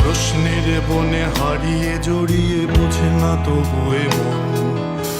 প্রশ্নের বনে হারিয়ে জড়িয়ে বুঝে না তবুয়ে মন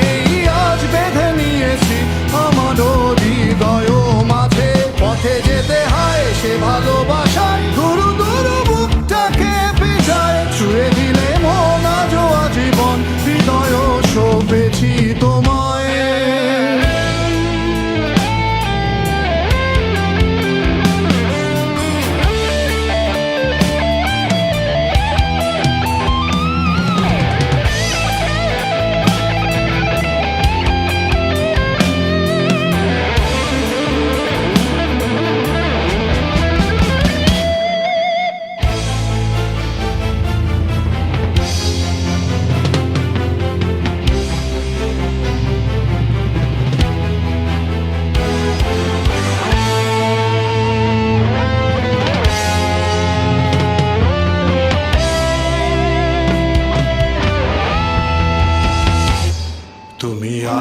তোমাকেই আজ বেঁধে নিয়েছি আমার হৃদয়